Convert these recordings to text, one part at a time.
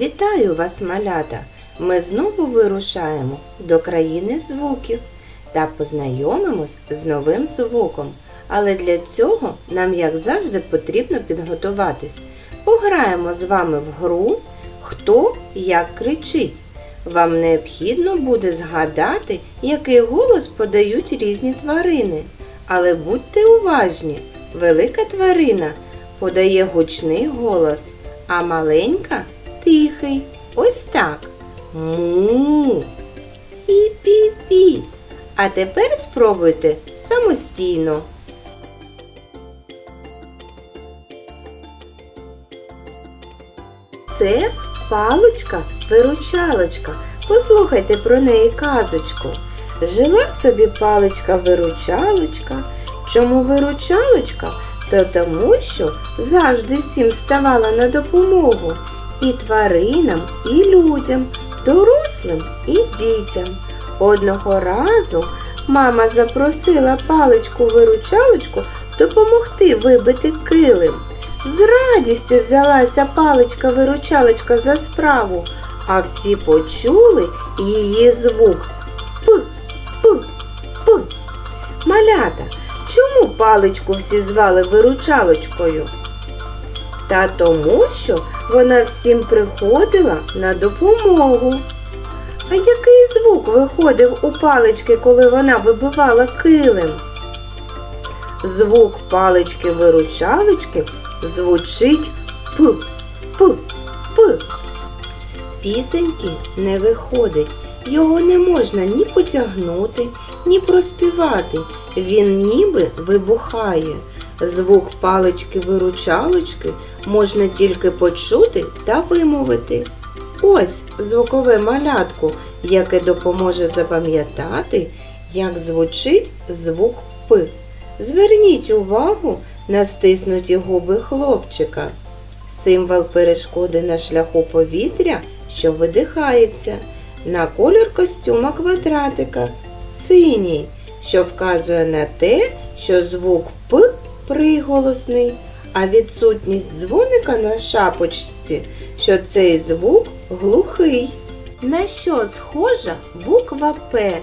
Вітаю вас, малята! Ми знову вирушаємо до країни звуків та познайомимось з новим звуком. Але для цього нам, як завжди, потрібно підготуватись. Пограємо з вами в гру Хто як кричить. Вам необхідно буде згадати, який голос подають різні тварини. Але будьте уважні, велика тварина подає гучний голос, а маленька тихий. Ось так. Му. Пі-пі-пі. А тепер спробуйте самостійно. Це паличка-виручалочка. Послухайте про неї казочку. Жила собі паличка-виручалочка. Чому виручалочка? Та тому, що завжди всім ставала на допомогу і тваринам, і людям, дорослим і дітям. Одного разу мама запросила паличку-виручалочку допомогти вибити килим. З радістю взялася паличка-виручалочка за справу, а всі почули її звук П, П, П. Малята, чому паличку всі звали виручалочкою? Та тому, що вона всім приходила на допомогу. А який звук виходив у палички, коли вона вибивала килим? Звук палички-виручалочки звучить п, п, п. Пісеньки не виходить. Його не можна ні потягнути, ні проспівати. Він ніби вибухає. Звук палички-виручалочки можна тільки почути та вимовити. Ось звукове малятко, яке допоможе запам'ятати, як звучить звук П. Зверніть увагу на стиснуті губи хлопчика. Символ перешкоди на шляху повітря, що видихається, на колір костюма квадратика синій, що вказує на те, що звук П приголосний, а відсутність дзвоника на шапочці, що цей звук глухий. На що схожа буква П?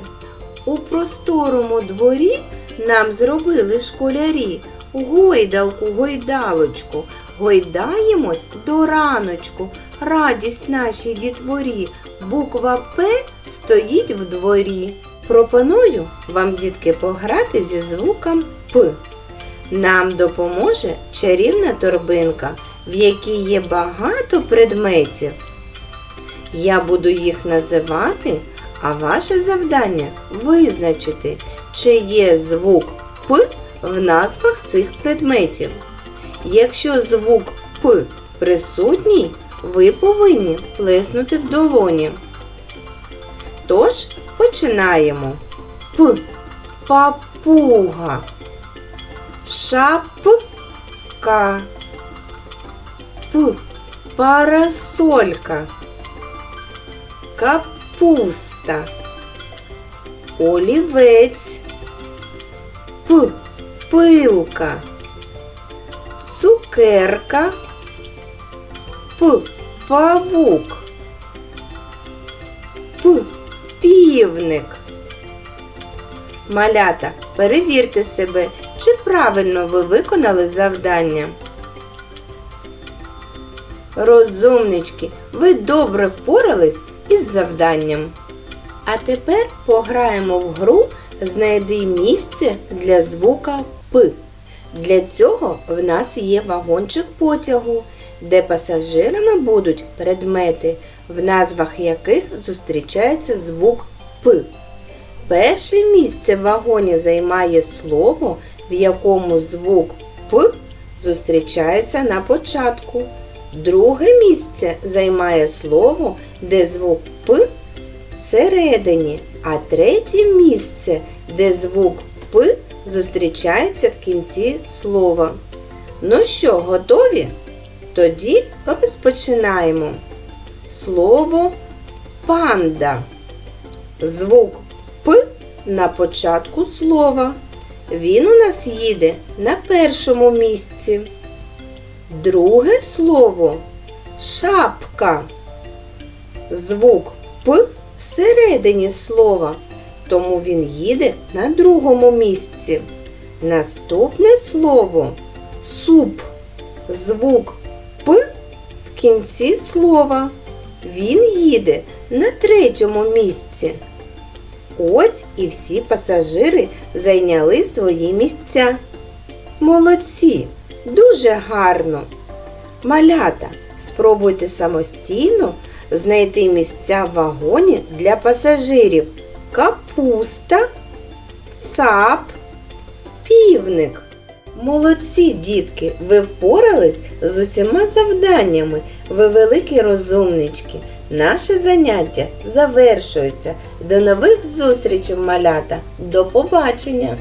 У просторому дворі нам зробили школярі гойдалку, гойдалочку. Гойдаємось до раночку, радість нашій дітворі. Буква П стоїть в дворі. Пропоную вам, дітки, пограти зі звуком П. Нам допоможе чарівна торбинка, в якій є багато предметів. Я буду їх називати, а ваше завдання визначити, чи є звук П в назвах цих предметів. Якщо звук П присутній, ви повинні плеснути в долоні. Тож починаємо. П. Папуга. Шапка. П. Парасолька. Капуста. Олівець. П. Пилка. Цукерка. П. Павук. П. Півник. Малята, перевірте себе, чи правильно ви виконали завдання. Розумнички, ви добре впорались із завданням. А тепер пограємо в гру Знайди місце для звука П. Для цього в нас є вагончик потягу, де пасажирами будуть предмети, в назвах яких зустрічається звук П. Перше місце в вагоні займає слово, в якому звук П зустрічається на початку. Друге місце займає слово, де звук П всередині, а третє місце, де звук П зустрічається в кінці слова. Ну що, готові? Тоді розпочинаємо. Слово панда. Звук П на початку слова. Він у нас їде на першому місці. Друге слово шапка. звук П всередині слова, тому він їде на другому місці. Наступне слово суп. Звук П в кінці слова. Він їде на третьому місці. Ось і всі пасажири зайняли свої місця. Молодці, дуже гарно. Малята, спробуйте самостійно знайти місця в вагоні для пасажирів. Капуста, цап, півник. Молодці, дітки, ви впорались з усіма завданнями. Ви великі розумнички. Наше заняття завершується. До нових зустрічей, малята. До побачення!